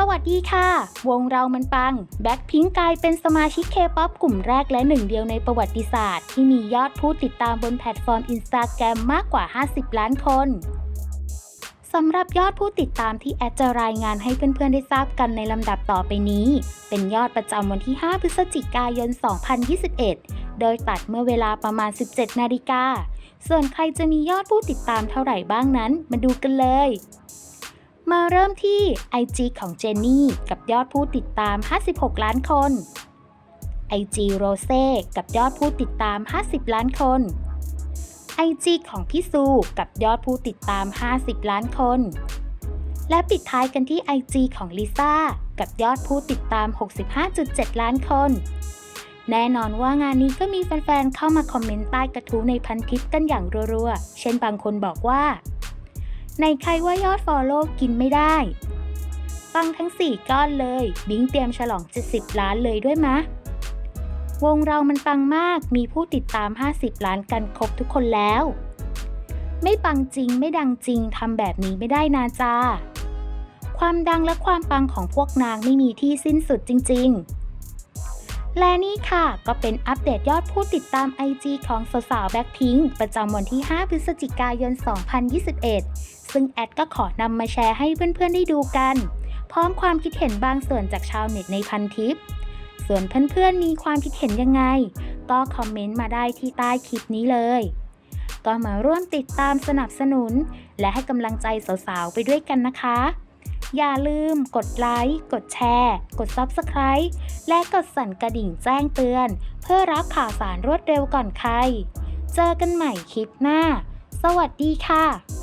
สวัสดีค่ะ วงเรามันปัง แบ็คพิงกลายเป็นสมาชิกเคป๊อปกลุ่มแรกและหนึ่งเดียวในประวัติศาสตร์ ที่มียอดผู้ติดตามบนแพลตฟอร์มอินสตาแกรมมากกว่า 50 ล้านคนสำหรับยอดผู้ติดตามที่แอดจะรายงานให้เพื่อนๆ ได้ทราบกันในลำดับต่อไปนี้ เป็นยอดประจำวันที่ 5 พฤศจิกายน 2021 โดยตัดเมื่อเวลาประมาณ 17 นาฬิกา ส่วนใครจะมียอดผู้ติดตามเท่าไหร่บ้างนั้น มาดูกันเลย มาเริ่มที่ IG ของเจนนี่กับยอดผู้ติดตาม 56 ล้านคน IG Rose กับยอดผู้ติดตาม 50 ล้านคน IG ของพี่ซูกับยอดผู้ติดตาม 50 ล้านคน และปิดท้ายกันที่ IG ของลิซ่ากับยอดผู้ติดตาม 65.7 ล้านคน แน่นอนว่างานนี้ก็มีแฟนๆ เข้ามาคอมเมนต์ใต้กระทู้ในพันทิปกันอย่างรัวๆ เช่นบางคนบอกว่า ในใครว่ายอดฟอลโล่กินไม่ได้ปังทั้ง 4 ก้อนเลย บิงเตรียมฉลอง 70 ล้านเลยด้วยมะ วงเรามันปังมากมีผู้ติดตาม 50 ล้านกันครบทุกคนแล้ว ไม่ปังจริงไม่ดังจริงทำแบบนี้ไม่ได้นาจา ความดังและความปังของพวกนางไม่มีที่สิ้นสุดจริง ๆ และนี่ค่ะ ก็เป็นอัปเดตยอดผู้ติดตาม IG ของสาวๆแบ็คพิงประจำวันที่ 5 พฤศจิกายน 2021 ซึ่งแอดก็ขอนำมาแชร์ให้เพื่อนๆได้ดูกัน พร้อมความคิดเห็นบางส่วนจากชาวเน็ตในพันทิป ส่วนเพื่อนๆมีความคิดเห็นยังไง ก็คอมเมนต์มาได้ที่ใต้คลิปนี้เลย ก็มาร่วมติดตามสนับสนุน และให้กำลังใจสาวๆไปด้วยกันนะคะ อย่าลืมกดไลค์ กดแชร์ กด Subscribe และกดสั่นกระดิ่งแจ้งเตือน เพื่อรับข่าวสารรวดเร็วก่อนใคร เจอกันใหม่คลิปหน้า สวัสดีค่ะ